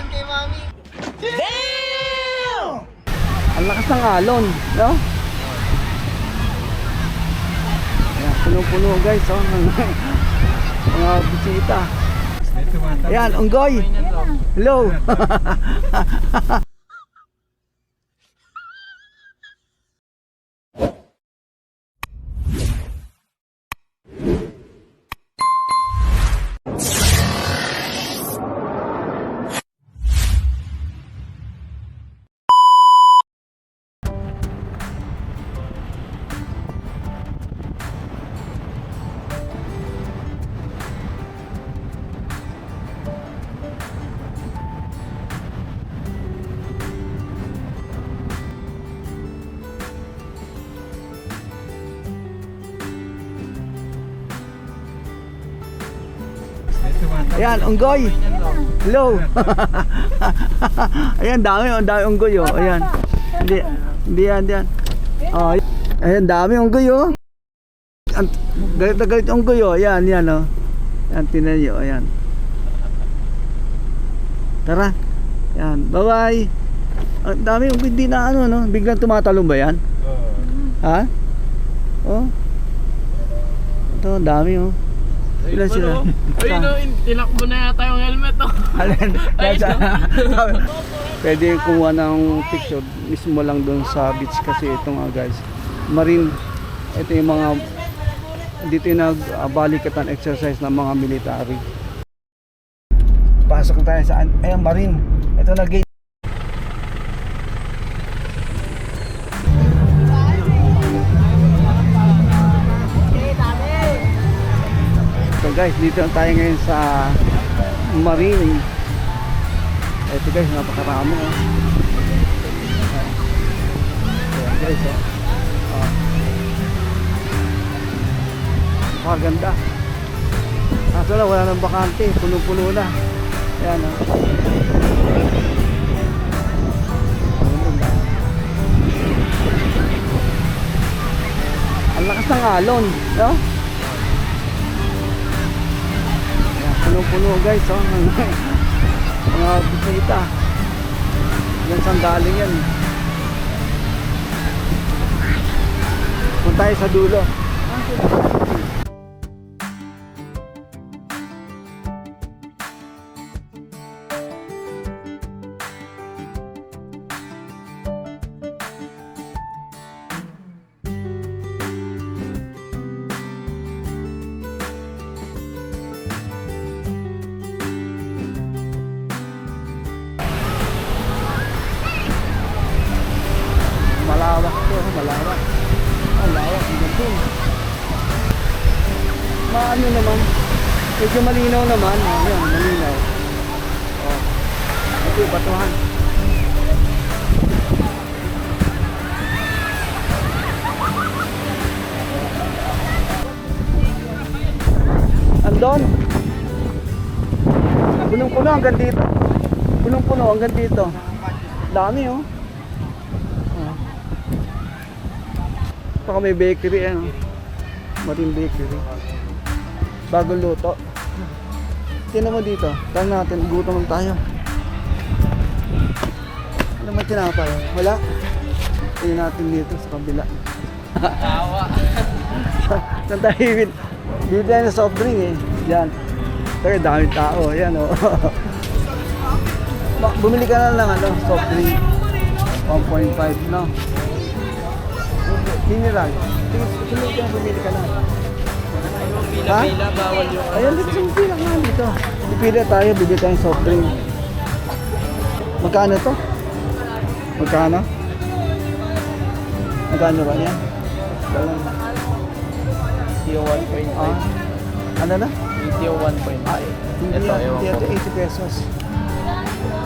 yan kay mami. Ang lakas ng alon, no? Ayan, puno-puno guys, oh, mga bisita. Ayan, unggoy. Hello. Ayan, unggoy. Hello. Ayan, dami, ang dami unggoy, oh. Ayan. Hindi, hindi yan, hindi yan. Oh, ayan, dami unggoy, oh. Ang, galit na galit unggoy, oh. Ayan, yan, oh. Ayan, tinan nyo, ayan. Tara. Ayan, bye-bye. Ang dami unggoy, hindi na ano, no? Biglang tumatalong ba yan? Ha? Oh. Ito, ang dami, oh. Ilan sila? Ayun o, tinakbo na yata yung helmet oh. Alin? Pwede kumuha ng picture mismo lang doon sa beach kasi ito nga guys. Marine, ito yung mga dito yung nagbalikatan exercise ng mga military. Pasok tayo sa ayun marine. Ito na gate. Guys, dito na tayo ngayon sa marine. Ito guys, napakarami oh. Ayan guys oh. Oh. Maganda. Kaso lang, wala nang bakante. Puno-puno na. Ayan oh. Ang lakas ng alon, no? Ayan, puno-puno guys, oh. mga bisita. Yan saan galing yan. Punta tayo sa dulo. Malawak Maano naman, medyo malinaw naman. Ayan, malinaw. Oh. Ito batuhan. Andon. Punong-puno hanggang dito. Punong-puno hanggang dito. Dami oh. Oh. Baka may bakery ano. Marine bakery. Bagong luto. Tingnan mo dito. Tang natin, gutom tayo. Ano man tinapay? Wala. Tingnan natin dito sa kabila. Tawa. Saan tayo bibili? Bibili tayo ng soft drink eh. Yan. Pero daming tao. Yan o. Ba- Bumili ka na lang ano, soft drink. 1.5 no? Mineral. Sunod ka bumili ka na. Ha? Pila-pila, bawal yung Ayun, dito sa pila nga dito. Pipila tayo, bibili tayong soft drink. Magkano to? Magkano? Magkano ba yan? Dalang. Tio 1.5. Ah, ano na? Tio 1.5. Ah, hindi Ito, yan, ewan hindi ko. yan, 80 pesos.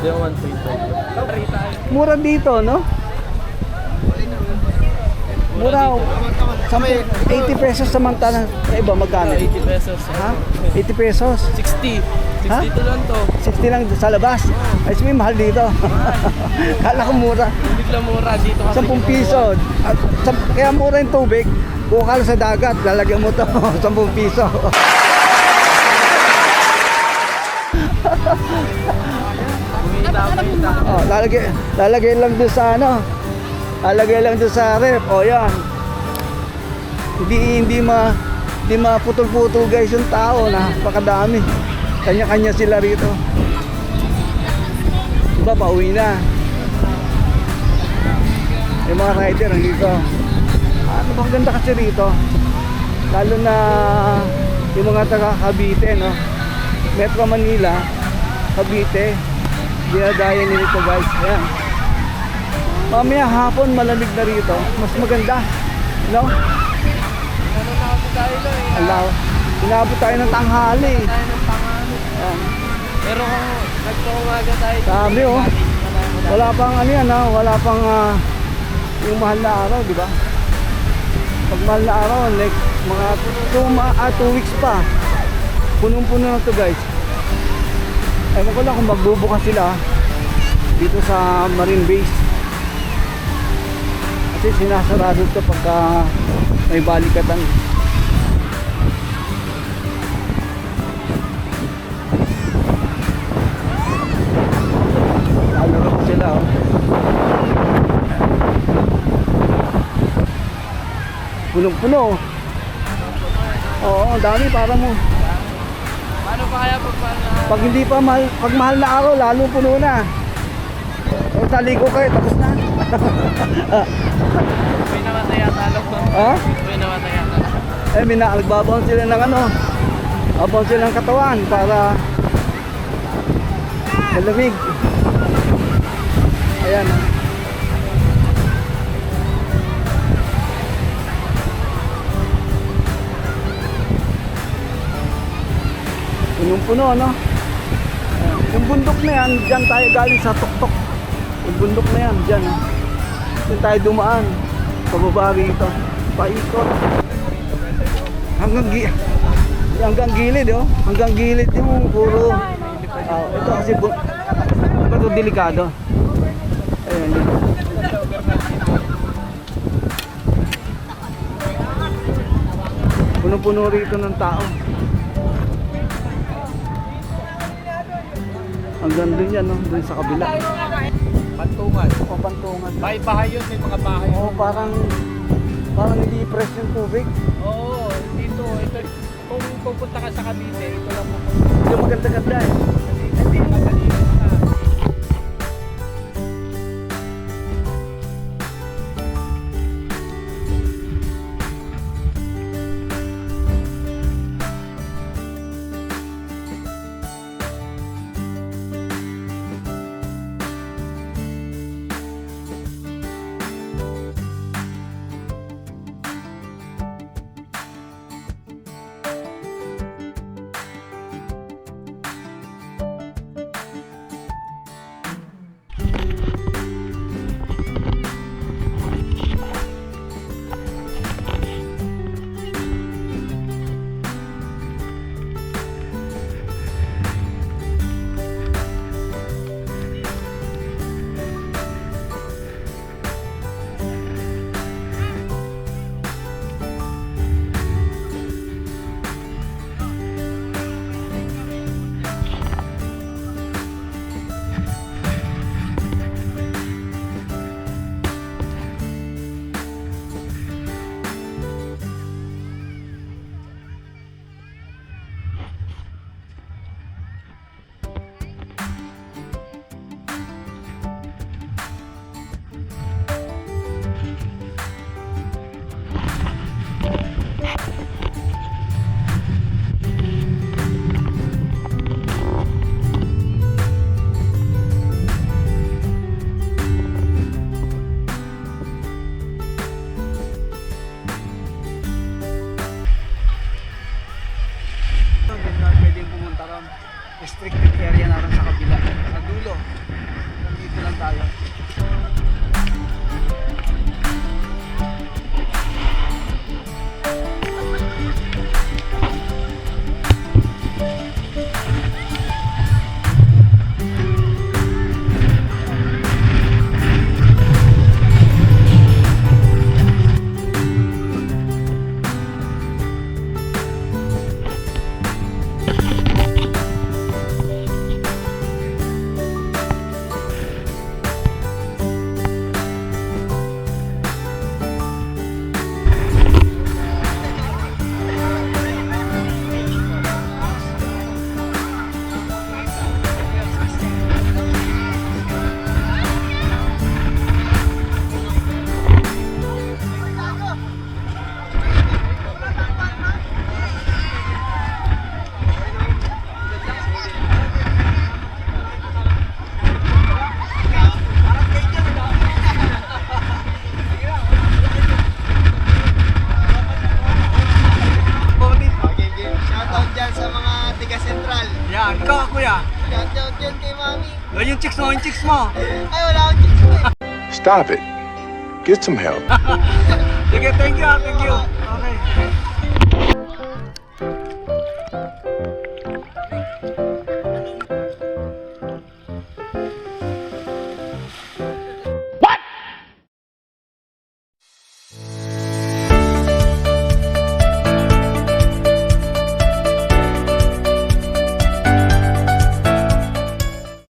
Tio 1.5. Mura dito, no? Mura, sa 80 pesos samantala sa iba magkano? 80 pesos. Ha? 80 pesos. 60. 60 Ha? lang to. 60 lang sa labas. Ay, sabihin, mahal dito. Kala ko mura. Bigla mura dito kasi. 10 piso. At, kaya mura yung tubig. Kung ka sa dagat, lalagyan mo to 10 piso. Oh, lalagay, lalagay lang doon sa ano. Lalagay lang doon sa ref. O yan. Hindi hindi ma hindi maputol-putol guys yung tao na pakadami. Kanya-kanya sila rito. Iba pauwi na. Yung mga rider dito. Ano bang ganda kasi rito? Lalo na yung mga taga Cavite, no? Metro Manila, Cavite, dinadaya nito guys. Ayan. Mamaya hapon malamig na rito. Mas maganda. No? Alaw. Inabot tayo ng tanghali. Tayo ng. Ayan. Pero kung nagpaumaga tayo. Dami, oh. Wala pang ano yan ha, wala pang ah, yung mahal na araw, di ba? Pag mahal na araw, next mga 2 ma ah, two weeks pa. Punong-puno na to guys. Ewan ko lang kung magbubukas sila dito sa Marine Base. Kasi sinasarado to pagka may balikatan. Oh. Punong-puno. Oo, ang dami para mo. Paano pa kaya pag paano? Pag hindi pa mahal, pag mahal na araw, lalo puno na. O taligo kayo, tapos na. May namatay yata alam ko. ha? May namatay yata. Eh, mina, nagbabaon sila ng ano. Babaon sila ng katawan para malamig. Ayan. Punong-puno, no? Yung bundok na yan, dyan tayo galing sa tuktok. Yung bundok na yan, dyan. ah. Dyan tayo dumaan. Pababa rito. Paikot. Hanggang gi hanggang gilid oh. Hanggang gilid yung puro. Ah, ito kasi bu ito delikado. Ayun. yun. Puno-puno rito ng tao. Hanggang dun yan, no? dun sa kabila. Pantungan. Papantungan. Bahay-bahay yun. May mga bahay. Oo, parang parang hindi press yung tubig. Oo, dito. Ito, kung pupunta ka sa Cavite, ito lang mo. Yung maganda-ganda eh. Chicks mo, yung chicks mo. Ay, wala akong chicks mo eh. Stop it. Get some help. Sige, thank you, ah, thank you. Okay.